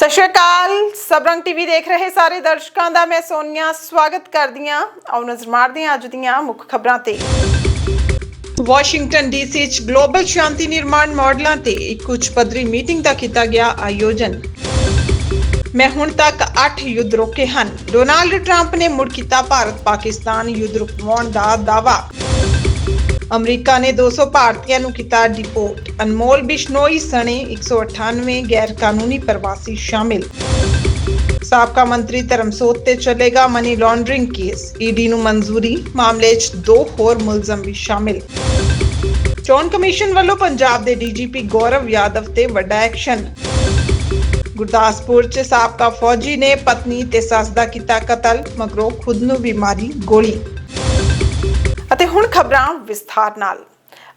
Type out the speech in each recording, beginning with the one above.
ਸਤਿ ਸ਼੍ਰੀ ਅਕਾਲ। ਸਬਰੰਗ ਟੀਵੀ ਦੇਖ ਰਹੇ ਸਾਰੇ ਦਰਸ਼ਕਾਂ ਦਾ ਮੈਂ ਸੋਨੀਆ ਸਵਾਗਤ ਕਰਦੀ ਹਾਂ। ਆਓ ਨਜ਼ਰ ਮਾਰਦੇ ਹਾਂ ਅੱਜ ਦੀਆਂ ਮੁੱਖ ਖਬਰਾਂ ਤੇ। ਵਾਸ਼ਿੰਗਟਨ ਡੀਸੀ ਚ ਗਲੋਬਲ ਸ਼ਾਂਤੀ ਨਿਰਮਾਣ ਮਾਡਲਾਂ ਤੇ ਇੱਕ ਉੱਚ ਪੱਧਰੀ ਮੀਟਿੰਗ ਦਾ ਕੀਤਾ ਗਿਆ ਆਯੋਜਨ। ਮੈਂ ਹੁਣ ਤੱਕ 8 ਯੁੱਧ ਰੋਕੇ ਹਨ। ਡੋਨਾਲਡ ਟਰੰਪ ਨੇ ਮੁੜ ਕੀਤਾ ਭਾਰਤ ਪਾਕਿਸਤਾਨ ਯੁੱਧ ਰੁਕਵਾਉਣ ਦਾ ਦਾਅਵਾ। ਅਮਰੀਕਾ ਨੇ 200 ਭਾਰਤੀਆਂ ਨੂੰ ਕੀਤਾ ਡਿਪੋਰਟ ਅਨਮੋਲ ਬਿਸ਼ਨੋਈ ਸਣੇ 198 ਗੈਰ ਕਾਨੂੰਨੀ ਪ੍ਰਵਾਸੀ ਸ਼ਾਮਿਲ। ਸਾਬਕਾ ਮੰਤਰੀ ਧਰਮਸੋਤ ਤੇ ਚੱਲੇਗਾ ਮਨੀ ਲਾਂਡਰਿੰਗ ਕੇਸ। ਈਡੀ ਨੂੰ ਮਨਜ਼ੂਰੀ, ਮਾਮਲੇ 'ਚ ਦੋ ਹੋਰ ਮੁਲਜ਼ਮ ਵੀ ਸ਼ਾਮਿਲ। ਚੋਣ ਕਮਿਸ਼ਨ ਵੱਲੋਂ ਪੰਜਾਬ ਦੇ ਡੀਜੀਪੀ ਗੌਰਵ ਯਾਦਵ ਤੇ ਵੱਡਾ ਐਕਸ਼ਨ। ਗੁਰਦਾਸਪੁਰ 'ਚ ਸਾਬਕਾ ਫੌਜੀ ਨੇ ਪਤਨੀ ਤੇ ਸੱਸ ਦਾ ਕੀਤਾ ਕਤਲ, ਮਗਰੋਂ ਖੁਦ ਨੂੰ ਵੀ ਮਾਰੀ ਗੋਲੀ। ਅਤੇ ਹੁਣ ਖਬਰਾਂ ਵਿਸਥਾਰ ਨਾਲ।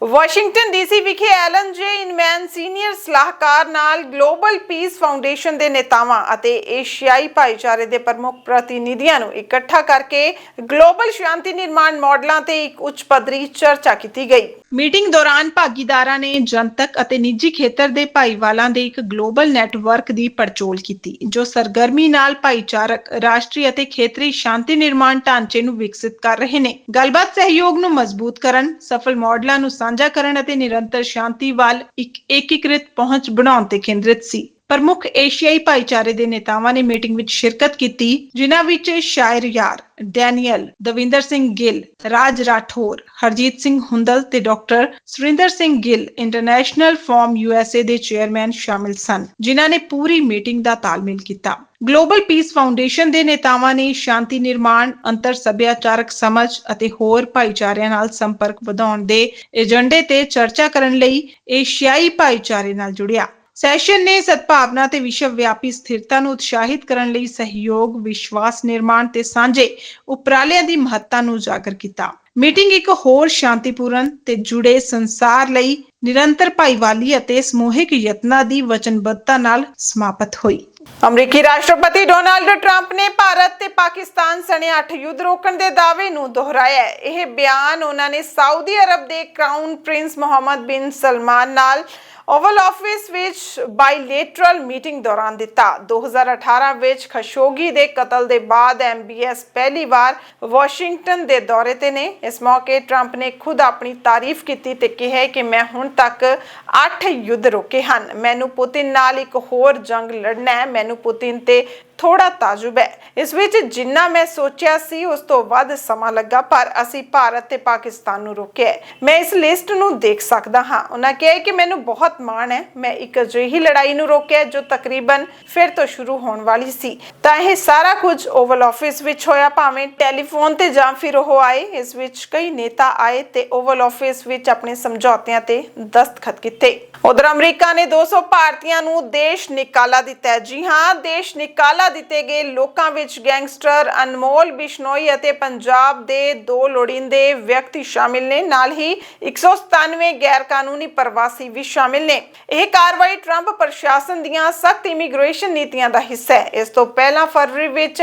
ਵਾਸ਼ਿੰਗਟਨ ਡੀਸੀ ਵਿਖੇ ਐਲਨ ਜੇ ਇਨਮੈਨ ਸੀਨੀਅਰ ਸਲਾਹਕਾਰ ਨਾਲ ਗਲੋਬਲ ਪੀਸ ਫਾਊਂਡੇਸ਼ਨ ਦੇ ਨੇਤਾਵਾਂ ਅਤੇ ਏਸ਼ੀਆਈ ਭਾਈਚਾਰੇ ਦੇ ਪ੍ਰਮੁੱਖ ਪ੍ਰਤੀਨਿਧੀਆਂ ਨੂੰ ਇਕੱਠਾ ਕਰਕੇ ਗਲੋਬਲ ਸ਼ਾਂਤੀ ਨਿਰਮਾਣ ਮਾਡਲਾਂ ਤੇ ਇੱਕ ਉੱਚ ਪੱਧਰੀ ਚਰਚਾ ਕੀਤੀ ਗਈ। ਮੀਟਿੰਗ ਦੌਰਾਨ ਭਾਗੀਦਾਰਾਂ ਨੇ ਜਨਤਕ ਅਤੇ ਨਿੱਜੀ ਖੇਤਰ ਦੇ ਭਾਈਵਾਲਾਂ ਦੇ ਇੱਕ ਗਲੋਬਲ ਨੈਟਵਰਕ ਦੀ ਪੜਚੋਲ ਕੀਤੀ, ਜੋ ਸਰਗਰਮੀ ਨਾਲ ਭਾਈਚਾਰਕ, ਰਾਸ਼ਟਰੀ ਅਤੇ ਖੇਤਰੀ ਸ਼ਾਂਤੀ ਨਿਰਮਾਣ ਢਾਂਚੇ ਨੂੰ ਵਿਕਸਿਤ ਕਰ ਰਹੇ ਨੇ। ਗੱਲਬਾਤ ਸਹਿਯੋਗ ਨੂੰ ਮਜ਼ਬੂਤ ਕਰਨ, ਸਫਲ ਮਾਡਲਾਂ ਨੂੰ ਸਾਂਝਾ ਕਰਨ ਅਤੇ ਨਿਰੰਤਰ ਸ਼ਾਂਤੀ ਵੱਲ ਇੱਕ ਏਕੀਕ੍ਰਿਤ ਪਹੁੰਚ ਬਣਾਉਣ ਤੇ ਕੇਂਦਰਿਤ ਸੀ। ਪ੍ਰਮੁੱਖ ਏਸ਼ੀਆਈ ਭਾਈਚਾਰੇ ਦੇ ਨੇਤਾਵਾਂ ਨੇ ਮੀਟਿੰਗ ਵਿੱਚ ਸ਼ਿਰਕਤ ਕੀਤੀ, ਜਿਨ੍ਹਾਂ ਵਿੱਚ ਸ਼ਾਇਰ ਯਾਰ ਡੈਨੀਅਲ ਦਵਿੰਦਰ ਸਿੰਘ ਗਿੱਲ, ਰਾਜ ਰਾਠੌਰ, ਹਰਜੀਤ ਸਿੰਘ ਹੁੰਦਲ ਤੇ doctor Surinder Singh Gill international forum USA ਦੇ ਚੇਅਰਮੈਨ ਸ਼ਾਮਿਲ ਸਨ, ਜਿਨ੍ਹਾਂ ਨੇ ਪੂਰੀ ਮੀਟਿੰਗ ਦਾ ਤਾਲਮੇਲ ਕੀਤਾ। ਗਲੋਬਲ ਪੀਸ ਫਾਊਂਡੇਸ਼ਨ ਦੇ ਨੇਤਾਵਾਂ ਨੇ ਸ਼ਾਂਤੀ ਨਿਰਮਾਣ, ਅੰਤਰ ਸੱਭਿਆਚਾਰਕ ਸਮਝ ਅਤੇ ਹੋਰ ਭਾਈਚਾਰਿਆਂ ਨਾਲ ਸੰਪਰਕ ਵਧਾਉਣ ਦੇ ਏਜੰਡੇ ਤੇ ਚਰਚਾ ਕਰਨ ਲਈ ਏਸ਼ੀਆਈ ਭਾਈਚਾਰੇ ਨਾਲ ਜੁੜਿਆ। ਸੈਸ਼ਨ ਨੇ ਸਦਭਾਵਨਾ ਤੇ ਵਿਸ਼ਵ ਵਿਆਪੀ ਸਥਿਰਤਾ ਨੂੰ ਉਤਸ਼ਾਹਿਤ ਕਰਨ ਲਈ ਸਹਿਯੋਗ, ਵਿਸ਼ਵਾਸ ਨਿਰਮਾਣ ਤੇ ਸਾਂਝੇ ਉਪਰਾਲਿਆਂ ਦੀ ਮਹੱਤਤਾ ਨੂੰ ਉਜਾਗਰ ਕੀਤਾ। ਮੀਟਿੰਗ ਇੱਕ ਹੋਰ ਸ਼ਾਂਤੀਪੂਰਨ ਤੇ ਜੁੜੇ ਸੰਸਾਰ ਲਈ ਨਿਰੰਤਰ ਭਾਈਵਾਲੀ ਅਤੇ ਸਮੂਹਿਕ ਯਤਨਾਂ ਦੀ ਵਚਨਬੱਧਤਾ ਨਾਲ ਸਮਾਪਤ ਹੋਈ। ਅਮਰੀਕੀ ਰਾਸ਼ਟਰਪਤੀ ਡੋਨਾਲਡ ਟਰੰਪ ਨੇ ਭਾਰਤ ਤੇ ਪਾਕਿਸਤਾਨ ਸਣੇ 8 ਯੁੱਧ ਰੋਕਣ ਦੇ ਦਾਅਵੇ ਨੂੰ ਦੁਹਰਾਇਆ ਇਹ ਬਿਆਨ ਉਹਨਾਂ ਨੇ ਸਾਊਦੀ ਅਰਬ ਦੇ ਕਰਾਊਨ ਪ੍ਰਿੰਸ ਮੁਹੰਮਦ ਬਿਨ ਸਲਮਾਨ ਨਾਲ ਓਵਲ ਆਫਿਸ ਵਿੱਚ ਬਾਇਲੇਟਰਲ ਮੀਟਿੰਗ ਦੌਰਾਨ ਦਿੱਤਾ। 2018 ਵਿੱਚ ਖਸ਼ੋਗੀ ਦੇ ਕਤਲ ਦੇ ਬਾਅਦ ਐਮਬੀਐਸ ਪਹਿਲੀ ਵਾਰ ਵਾਸ਼ਿੰਗਟਨ ਦੇ ਦੌਰੇ ਤੇ ਨੇ। ਇਸ ਮੌਕੇ ਟਰੰਪ ਨੇ ਖੁਦ ਆਪਣੀ ਤਾਰੀਫ ਕੀਤੀ ਤੇ ਕਿਹਾ ਕਿ ਮੈਂ ਹੁਣ ਤੱਕ 8 ਯੁੱਧ ਰੋਕੇ ਹਨ। ਮੈਨੂੰ ਪੁਤਿਨ ਨਾਲ ਇੱਕ ਹੋਰ ਜੰਗ ਲੜਨਾ ਹੈ। ਮੈਨੂੰ ਪੁਤਿਨ ਤੇ ਥੋੜਾ ਤਾਜੁਬ ਹੈ। ਇਸ ਵਿੱਚ ਜਿੰਨਾ ਮੈਂ ਸੋਚਿਆ ਸੀ, ਉਸ ਤੋਂ ਵੱਧ ਸਮਾਂ ਲੱਗਾ, ਪਰ ਅਸੀਂ ਭਾਰਤ ਤੇ ਪਾਕਿਸਤਾਨ ਨੂੰ ਰੋਕਿਆ ਮੈਂ ਇਸ ਲਿਸਟ ਨੂੰ ਦੇਖ ਸਕਦਾ ਹਾਂ। ਉਹਨਾਂ ਕਿਹਾ ਕਿ ਮੈਨੂੰ ਬਹੁਤ ਮਾਣ ਹੈ। ਮੈਂ ਇੱਕ ਅਜਿਹੀ ਲੜਾਈ ਨੂੰ ਰੋਕਿਆ ਜੋ ਤਕਰੀਬਨ ਫਿਰ ਤੋਂ ਸ਼ੁਰੂ ਹੋਣ ਵਾਲੀ ਸੀ। ਤਾਂ ਇਹ ਸਾਰਾ ਕੁਝ ਓਵਲ ਆਫਿਸ ਵਿੱਚ ਹੋਇਆ, ਭਾਵੇਂ ਟੈਲੀਫੋਨ ਤੇ ਜਾਂ ਫਿਰ ਉਹ ਆਏ। ਇਸ ਵਿੱਚ ਕਈ ਨੇਤਾ ਆਏ ਤੇ ਓਵਲ ਆਫਿਸ ਵਿੱਚ ਆਪਣੇ ਸਮਝੌਤਿਆਂ ਤੇ ਦਸਤਖਤ ਕੀਤੇ। ਉਧਰ ਅਮਰੀਕਾ ਨੇ 200 ਭਾਰਤੀਆਂ ਨੂੰ ਦੇਸ਼ ਨਿਕਾਲਾ ਦਿੱਤਾ ਜੀ ਹਾਂ, ਦੇਸ਼ ਨਿਕਾਲਾ ਦਿੱਤੇ ਗਏ ਲੋਕਾਂ ਵਿੱਚ ਗੈਂਗਸਟਰ ਅਨਮੋਲ ਬਿਸ਼ਨੋਈ ਅਤੇ ਪੰਜਾਬ ਦੇ ਦੋ ਲੋੜੀਂਦੇ ਵਿਅਕਤੀ ਸ਼ਾਮਿਲ ਨੇ। ਨਾਲ ਹੀ 197 ਗੈਰ ਕਾਨੂੰਨੀ ਪ੍ਰਵਾਸੀ ਵੀ ਸ਼ਾਮਿਲ ਨੇ। ਇਹ ਕਾਰਵਾਈ ਟਰੰਪ ਪ੍ਰਸ਼ਾਸਨ ਦੀਆਂ ਸਖਤ ਇਮੀਗ੍ਰੇਸ਼ਨ ਨੀਤੀਆਂ ਦਾ ਹਿੱਸਾ ਹੈ। ਇਸ ਤੋਂ ਪਹਿਲਾਂ ਫਰਵਰੀ ਵਿੱਚ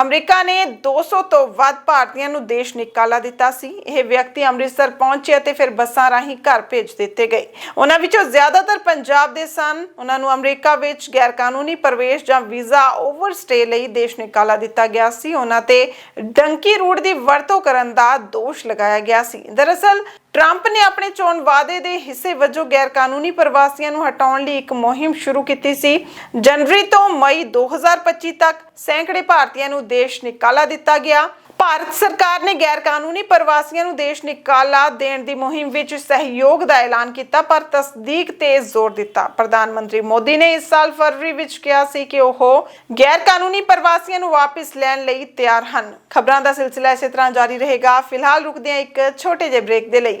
ਅਮਰੀਕਾ ਨੇ 200 ਤੋਂ ਵੱਧ ਭਾਰਤੀਆਂ ਨੂੰ ਦੇਸ਼ ਨਿਕਾਲਾ ਦਿੱਤਾ ਸੀ। ਇਹ ਵਿਅਕਤੀ ਅੰਮ੍ਰਿਤਸਰ ਪਹੁੰਚੇ ਅਤੇ ਫਿਰ ਬੱਸਾਂ ਰਾਹੀਂ ਘਰ ਭੇਜ ਦਿੱਤੇ ਗਏ। ਉਹਨਾਂ ਵਿੱਚੋਂ ਜ਼ਿਆਦਾਤਰ ਪੰਜਾਬ ਦੇ ਸਨ। ਉਹਨਾਂ ਨੂੰ ਅਮਰੀਕਾ ਵਿੱਚ ਗੈਰ ਕਾਨੂੰਨੀ ਪ੍ਰਵੇਸ਼ ਜਾਂ ਵੀਜ਼ਾ ਓਵਰਸਟੇ ਲਈ ਦੇਸ਼ ਨਿਕਾਲਾ ਦਿੱਤਾ ਗਿਆ ਸੀ। ਉਹਨਾਂ ਤੇ ਡੰਕੀ ਰੂਟ ਦੀ ਵਰਤੋਂ ਕਰਨ ਦਾ ਦੋਸ਼ ਲਗਾਇਆ ਗਿਆ ਸੀ। ਦਰਅਸਲ, ਟਰੰਪ ਨੇ ਆਪਣੇ ਚੋਣ ਵਾਅਦੇ ਦੇ ਹਿੱਸੇ ਵਜੋਂ ਗੈਰ ਕਾਨੂੰਨੀ ਪ੍ਰਵਾਸੀਆਂ ਨੂੰ ਹਟਾਉਣ ਲਈ ਇੱਕ ਮੁਹਿੰਮ ਸ਼ੁਰੂ ਕੀਤੀ ਸੀ। ਜਨਵਰੀ ਤੋਂ ਮਈ 2025 ਤੱਕ ਸੈਂਕੜੇ ਭਾਰਤੀਆਂ ਨੂੰ ਦੇਸ਼ ਨਿਕਾਲਾ ਦਿੱਤਾ ਗਿਆ। ਭਾਰਤ ਸਰਕਾਰ ਨੇ ਗੈਰ ਕਾਨੂੰਨੀ ਪ੍ਰਵਾਸੀਆਂ ਨੂੰ ਦੇਸ਼ ਨਿਕਾਲਾ ਦੇਣ ਦੀ ਮੁਹਿੰਮ ਵਿੱਚ ਸਹਿਯੋਗ ਦਾ ਐਲਾਨ ਕੀਤਾ, ਪਰ ਤਸਦੀਕ ਤੇ ਜ਼ੋਰ ਦਿੱਤਾ। ਪ੍ਰਧਾਨ ਮੰਤਰੀ ਮੋਦੀ ਨੇ ਇਸ ਸਾਲ ਫਰਵਰੀ ਵਿੱਚ ਕਿਹਾ ਸੀ ਕਿ ਉਹ ਗੈਰ ਕਾਨੂੰਨੀ ਪ੍ਰਵਾਸੀਆਂ ਨੂੰ ਵਾਪਸ ਲੈਣ ਲਈ ਤਿਆਰ ਹਨ। ਖਬਰਾਂ ਦਾ ਸਿਲਸਿਲਾ ਇਸੇ ਤਰ੍ਹਾਂ ਜਾਰੀ ਰਹੇਗਾ। ਫਿਲਹਾਲ ਰੁਕਦੇ ਹਾਂ ਇੱਕ ਛੋਟੇ ਜਿਹੇ ਬ੍ਰੇਕ ਦੇ ਲਈ।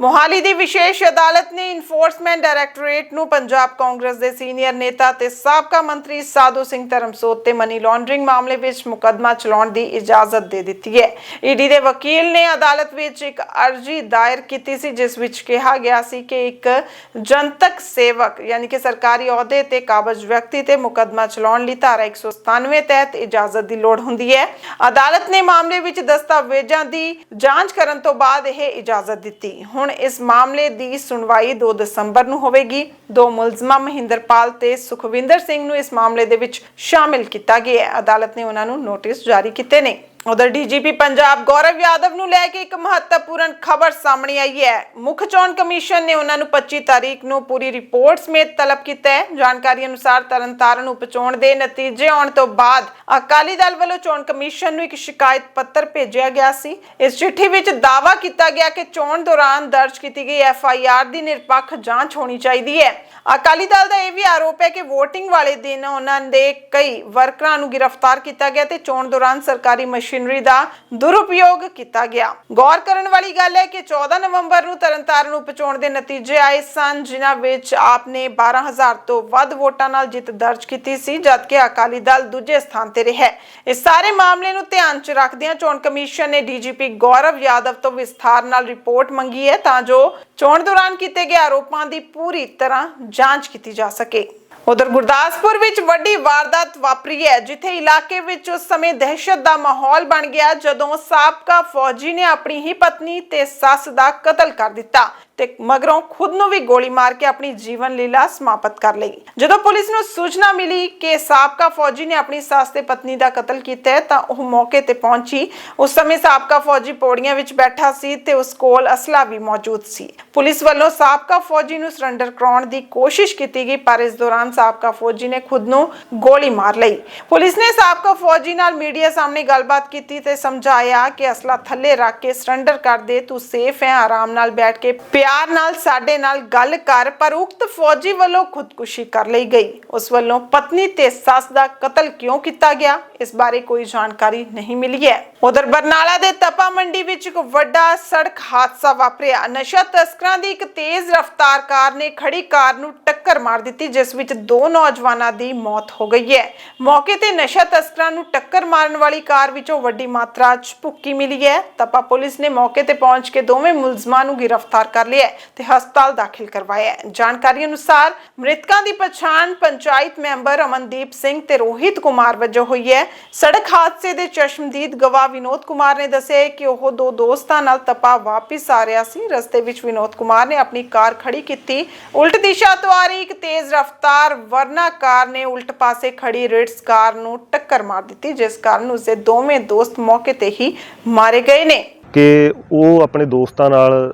ਮੋਹਾਲੀ ਦੀ ਵਿਸ਼ੇਸ਼ ਅਦਾਲਤ ਨੇ ਇਨਫੋਰਸਮੈਂਟ ਡਾਇਰੈਕਟੋਰੇਟ ਨੂੰ ਪੰਜਾਬ ਕਾਂਗਰਸ ਦੇ ਸੀਨੀਅਰ ਨੇਤਾ ਤੇ ਸਾਬਕਾ ਮੰਤਰੀ ਸਾਧੂ ਸਿੰਘ ਧਰਮਸੋਤ ਤੇ ਮਨੀ ਲਾਂਡਰਿੰਗ ਮਾਮਲੇ ਵਿੱਚ ਮੁਕੱਦਮਾ ਚਲਾਉਣ ਦੀ ਇਜਾਜ਼ਤ ਦੇ ਦਿੱਤੀ ਹੈ। ਈਡੀ ਦੇ ਵਕੀਲ ਨੇ ਅਦਾਲਤ ਵਿੱਚ ਇੱਕ ਅਰਜ਼ੀ ਦਾਇਰ ਕੀਤੀ ਸੀ, ਜਿਸ ਵਿੱਚ ਕਿਹਾ ਗਿਆ ਸੀ ਕਿ ਇੱਕ ਜਨਤਕ ਸੇਵਕ ਯਾਨੀ ਕਿ ਸਰਕਾਰੀ ਅਹੁਦੇ ਤੇ ਕਾਬਜ਼ ਵਿਅਕਤੀ ਤੇ ਮੁਕੱਦਮਾ ਚਲਾਉਣ ਲਈ ਧਾਰਾ 197 ਤਹਿਤ ਇਜਾਜ਼ਤ ਦੀ ਲੋੜ ਹੁੰਦੀ ਹੈ। ਅਦਾਲਤ ਨੇ ਮਾਮਲੇ ਵਿੱਚ ਦਸਤਾਵੇਜ਼ਾਂ ਦੀ ਜਾਂਚ ਕਰਨ ਤੋਂ ਬਾਅਦ ਇਹ ਇਜਾਜ਼ਤ ਦਿੱਤੀ। ਹੁਣ ਇਸ ਮਾਮਲੇ ਦੀ ਸੁਣਵਾਈ 2 ਦਸੰਬਰ ਨੂੰ ਹੋਵੇਗੀ। ਦੋ ਮੁਲਜ਼ਮਾਂ ਮਹਿੰਦਰਪਾਲ ਤੇ ਸੁਖਵਿੰਦਰ ਸਿੰਘ ਨੂੰ ਇਸ ਮਾਮਲੇ ਦੇ ਵਿੱਚ ਸ਼ਾਮਿਲ ਕੀਤਾ ਗਿਆ ਹੈ। ਅਦਾਲਤ ਨੇ ਉਹਨਾਂ ਨੂੰ ਨੋਟਿਸ ਜਾਰੀ ਕੀਤੇ ਨੇ। ਉਧਰ ਡੀਜੀਪੀ ਪੰਜਾਬ ਗੌਰਵ ਯਾਦਵ ਨੂੰ ਲੈ ਕੇ ਇੱਕ ਮਹੱਤਵਪੂਰਨ ਖਬਰ ਸਾਹਮਣੇ ਆਈ ਹੈ। ਮੁੱਖ ਚੋਣ ਕਮਿਸ਼ਨ ਨੇ ਉਹਨਾਂ ਨੂੰ 25 ਤਾਰੀਖ ਨੂੰ ਪੂਰੀ ਰਿਪੋਰਟ ਸਮੇਤ ਤਲਬ ਕੀਤਾ ਹੈ। ਜਾਣਕਾਰੀ ਅਨੁਸਾਰ ਤਰਨਤਾਰਨ ਉਪਚੋਣ ਦੇ ਨਤੀਜੇ ਆਉਣ ਤੋਂ ਬਾਅਦ ਅਕਾਲੀ ਦਲ ਵੱਲੋਂ ਚੋਣ ਕਮਿਸ਼ਨ ਨੂੰ ਇੱਕ ਸ਼ਿਕਾਇਤ ਪੱਤਰ ਭੇਜਿਆ ਗਿਆ ਸੀ। ਇਸ ਚਿੱਠੀ ਵਿੱਚ ਦਾਅਵਾ ਕੀਤਾ ਗਿਆ ਕਿ ਚੋਣ ਦੌਰਾਨ ਦਰਜ ਕੀਤੀ ਗਈ ਐਫ ਆਈ ਆਰ ਦੀ ਨਿਰਪੱਖ ਜਾਂਚ ਹੋਣੀ ਚਾਹੀਦੀ ਹੈ। ਅਕਾਲੀ ਦਲ ਦਾ ਇਹ ਵੀ ਆਰੋਪ ਹੈ ਕਿ VOTING ਵਾਲੇ ਦਿਨ ਉਹਨਾਂ ਦੇ ਕਈ ਵਰਕਰਾਂ ਨੂੰ ਗ੍ਰਿਫਤਾਰ ਕੀਤਾ ਗਿਆ ਤੇ ਚੋਣ ਦੌਰਾਨ ਸਰਕਾਰੀ ਮਸ਼ੀਨਰੀ ਦਾ ਦੁਰਉਪਯੋਗ ਕੀਤਾ ਗਿਆ। ਗੌਰ ਕਰਨ ਵਾਲੀ ਗੱਲ ਹੈ ਕਿ 14 ਨਵੰਬਰ ਨੂੰ ਤਰਨਤਾਰਨ ਉਪਚੋਣ ਦੇ ਨਤੀਜੇ ਆਏ ਸਨ, ਜਿਨ੍ਹਾਂ ਵਿੱਚ ਆਪ ਨੇ 12000 ਤੋਂ ਵੱਧ ਵੋਟਾਂ ਨਾਲ ਜਿੱਤ ਦਰਜ ਕੀਤੀ ਸੀ, ਜਦਕਿ ਅਕਾਲੀ ਦਲ ਦੂਜੇ ਸਥਾਨ ਤੇ ਰਿਹਾ ਇਸ ਸਾਰੇ ਮਾਮਲੇ ਨੂੰ ਧਿਆਨ 'ਚ ਰੱਖਦਿਆਂ ਚੋਣ ਕਮਿਸ਼ਨ ਨੇ ਡੀਜੀਪੀ ਗੌਰਵ ਯਾਦਵ ਤੋਂ ਵਿਸਥਾਰ ਨਾਲ ਰਿਪੋਰਟ ਮੰਗੀ ਹੈ, ਤਾਂ ਜੋ ਚੋਣ ਦੌਰਾਨ ਕੀਤੇ ਗਏ ਆਰੋਪਾਂ ਦੀ ਪੂਰੀ ਤਰ੍ਹਾਂ ਜਾਂਚ ਕੀਤੀ ਜਾ ਸਕੇ। ਉਧਰ ਗੁਰਦਾਸਪੁਰ ਵਿੱਚ ਵੱਡੀ ਵਾਰਦਾਤ ਵਾਪਰੀ ਹੈ, ਜਿੱਥੇ ਇਲਾਕੇ ਵਿੱਚ ਉਸ ਸਮੇਂ ਦਹਿਸ਼ਤ ਦਾ ਮਾਹੌਲ ਬਣ ਗਿਆ, ਜਦੋਂ ਸਾਬਕਾ ਫੌਜੀ ਨੇ ਆਪਣੀ ਹੀ ਪਤਨੀ ਤੇ ਸੱਸ ਦਾ ਕਤਲ ਕਰ ਦਿੱਤਾ। ਤੇ ਮਗਰੋਂ ਖੁਦ ਨੂੰ ਵੀ ਗੋਲੀ ਮਾਰ ਕੇ ਆਪਣੀ ਜੀਵਨ ਲੀਲਾ ਸਮਾਪਤ ਕਰ ਲਈ। ਜਦੋਂ ਪੁਲਿਸ ਨੂੰ ਸੂਚਨਾ ਮਿਲੀ ਕਿ ਸਾਬਕਾ ਫੌਜੀ ਨੇ ਆਪਣੀ ਸੱਸ ਤੇ ਪਤਨੀ ਦਾ ਕਤਲ ਕੀਤਾ ਹੈ, ਤਾਂ ਉਹ ਮੌਕੇ ਤੇ ਪਹੁੰਚੀ। ਉਸ ਸਮੇਂ ਸਾਬਕਾ ਫੌਜੀ ਪੌੜੀਆਂ ਵਿੱਚ ਬੈਠਾ ਸੀ ਤੇ ਉਸ ਕੋਲ ਅਸਲਾ ਵੀ ਮੌਜੂਦ ਸੀ। ਪੁਲਿਸ ਵੱਲੋਂ ਸਾਬਕਾ ਫੌਜੀ ਨੂੰ ਸਰੈਂਡਰ ਕਰਾਉਣ ਦੀ ਕੋਸ਼ਿਸ਼ ਕੀਤੀ ਗਈ, ਪਰ ਇਸ ਦੌਰਾਨ ਸਾਬਕਾ ਫੌਜੀ ਨੇ ਖੁਦ ਨੂੰ ਗੋਲੀ ਮਾਰ ਲਈ। ਪੁਲਿਸ ਨੇ ਸਾਬਕਾ ਫੌਜੀ ਨਾਲ ਮੀਡੀਆ ਸਾਹਮਣੇ ਗੱਲਬਾਤ ਕੀਤੀ ਤੇ ਸਮਝਾਇਆ ਕਿ ਅਸਲਾ ਥੱਲੇ ਰੱਖ ਕੇ ਸਰੈਂਡਰ ਕਰ ਦੇ ਤੂੰ ਸੇਫ ਹੈ, ਆਰਾਮ ਨਾਲ ਬੈਠ ਕੇ ਪਿਆ ਪਿਆਰ ਨਾਲ ਸਾਡੇ ਨਾਲ ਗੱਲ ਕਰ, ਪਰ ਉਕਤ ਫੌਜੀ ਵੱਲੋਂ ਖੁਦਕੁਸ਼ੀ ਕਰ ਲਈ ਗਈ। ਉਸ ਵੱਲੋਂ ਪਤਨੀ ਤੇ ਸੱਸ ਦਾ ਕਤਲ ਕਿਉਂ ਕੀਤਾ ਗਿਆ, ਇਸ ਬਾਰੇ ਕੋਈ ਜਾਣਕਾਰੀ ਨਹੀਂ ਮਿਲੀ ਹੈ। ਉਧਰ ਬਰਨਾਲਾ ਦੇ ਤਪਾ ਮੰਡੀ ਵਿੱਚ ਇੱਕ ਵੱਡਾ ਸੜਕ ਹਾਦਸਾ ਵਾਪਰਿਆ। ਨਸ਼ਾ ਤਸਕਰਾਂ ਦੀ ਇੱਕ ਤੇਜ਼ ਰਫ਼ਤਾਰ ਕਾਰ ਨੇ ਖੜੀ ਕਾਰ ਨੂੰ ਟੱਕਰ ਮਾਰ ਦਿੱਤੀ, ਜਿਸ ਵਿੱਚ ਦੋ ਨੌਜਵਾਨਾਂ ਦੀ ਮੌਤ ਹੋ ਗਈ ਹੈ। ਮੌਕੇ ਤੇ ਨਸ਼ਾ ਤਸਕਰਾਂ ਨੂੰ ਟੱਕਰ ਮਾਰਨ ਵਾਲੀ ਕਾਰ ਵਿੱਚੋਂ ਵੱਡੀ ਮਾਤਰਾ 'ਚ ਭੁੱਕੀ ਮਿਲੀ ਹੈ। ਤਪਾ ਪੁਲਿਸ ਨੇ ਮੌਕੇ ਤੇ ਪਹੁੰਚ ਕੇ ਦੋਵੇਂ ਮੁਲਜ਼ਮਾਂ ਨੂੰ ਗ੍ਰਿਫਤਾਰ ਕਰ ਲਿਆ। ਹੈ ਤੇ ਹਸਪਤਾਲ ਦਾਖਲ ਕਰਵਾਇਆ ਹੈ। ਜਾਣਕਾਰੀ ਅਨੁਸਾਰ ਮ੍ਰਿਤਕਾਂ ਦੀ ਪਛਾਣ ਪੰਚਾਇਤ ਮੈਂਬਰ ਅਮਨਦੀਪ ਸਿੰਘ ਤੇ ਰੋਹਿਤ ਕੁਮਾਰ ਵਜੋਂ ਹੋਈ ਹੈ। ਸੜਕ ਹਾਦਸੇ ਦੇ ਚਸ਼ਮਦੀਦ ਗਵਾਹ ਵਿਨੋਦ ਕੁਮਾਰ ਨੇ ਦੱਸਿਆ ਕਿ ਉਹ ਦੋ ਦੋਸਤਾਂ ਨਾਲ ਤਪਾ ਵਾਪਿਸ ਆ ਰਿਹਾ ਸੀ। ਰਸਤੇ ਵਿੱਚ ਵਿਨੋਦ ਕੁਮਾਰ ਨੇ ਆਪਣੀ ਕਾਰ ਖੜੀ ਕੀਤੀ। ਉਲਟ ਦਿਸ਼ਾ ਤੋਂ ਆ ਰਹੀ ਇੱਕ ਤੇਜ਼ ਰਫ਼ਤਾਰ ਵਰਨਾ ਕਾਰ ਨੇ ਉਲਟ ਪਾਸੇ ਖੜੀ ਰਿਟਸ ਕਾਰ ਨੂੰ ਟੱਕਰ ਮਾਰ ਦਿੱਤੀ, ਜਿਸ ਕਾਰਨ ਉਸਦੇ ਦੋਵੇਂ ਦੋਸਤ ਮੌਕੇ ਤੇ ਹੀ ਮਾਰੇ ਗਏ ਨੇ। ਕਿ ਉਹ ਆਪਣੇ ਦੋਸਤਾਂ ਨਾਲ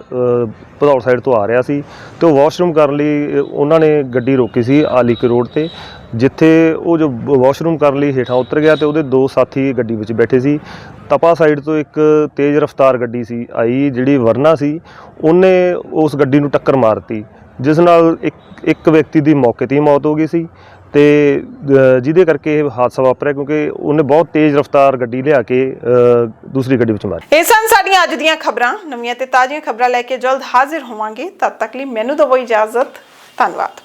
ਭਦੌੜ ਸਾਈਡ ਤੋਂ ਆ ਰਿਹਾ ਸੀ ਤੇ ਉਹ ਵਾਸ਼ਰੂਮ ਕਰਨ ਲਈ ਉਹਨਾਂ ਨੇ ਗੱਡੀ ਰੋਕੀ ਸੀ ਆਲਿਕ ਰੋਡ ਤੇ, ਜਿੱਥੇ ਉਹ ਜੋ ਵਾਸ਼ਰੂਮ ਕਰਨ ਲਈ ਹੇਠਾਂ ਉਤਰ ਗਿਆ ਤੇ ਉਹਦੇ ਦੋ ਸਾਥੀ ਗੱਡੀ ਵਿੱਚ ਬੈਠੇ ਸੀ। ਤਪਾ ਸਾਈਡ ਤੋਂ ਇੱਕ ਤੇਜ਼ ਰਫ਼ਤਾਰ ਗੱਡੀ ਸੀ, ਆਈ ਜਿਹੜੀ ਵਰਨਾ ਸੀ, ਉਹਨੇ ਉਸ ਗੱਡੀ ਨੂੰ ਟੱਕਰ ਮਾਰਤੀ ਜਿਸ ਨਾਲ ਇੱਕ ਇੱਕ ਵਿਅਕਤੀ ਦੀ ਮੌਕੇ ਤੇ ਹੀ ਮੌਤ ਹੋ ਗਈ ਸੀ। ਤੇ ਜਿਹਦੇ ਕਰਕੇ ਇਹ ਹਾਦਸਾ ਵਾਪਰਿਆ ਕਿਉਂਕਿ ਉਹਨੇ ਬਹੁਤ ਤੇਜ਼ ਰਫ਼ਤਾਰ ਗੱਡੀ ਲਿਆ ਕੇ ਦੂਸਰੀ ਗੱਡੀ ਵਿੱਚ ਮਾਰੀ। ਇਹ ਸਨ ਸਾਡੀਆਂ ਅੱਜ ਦੀਆਂ ਖਬਰਾਂ। ਨਵੀਆਂ ਤੇ ਤਾਜ਼ੀਆਂ ਖਬਰਾਂ ਲੈ ਕੇ ਜਲਦ ਹਾਜ਼ਰ ਹੋਵਾਂਗੇ। ਤਦ ਤੱਕ ਲਈ ਮੈਨੂੰ ਦਿਓ ਇਜਾਜ਼ਤ। ਧੰਨਵਾਦ।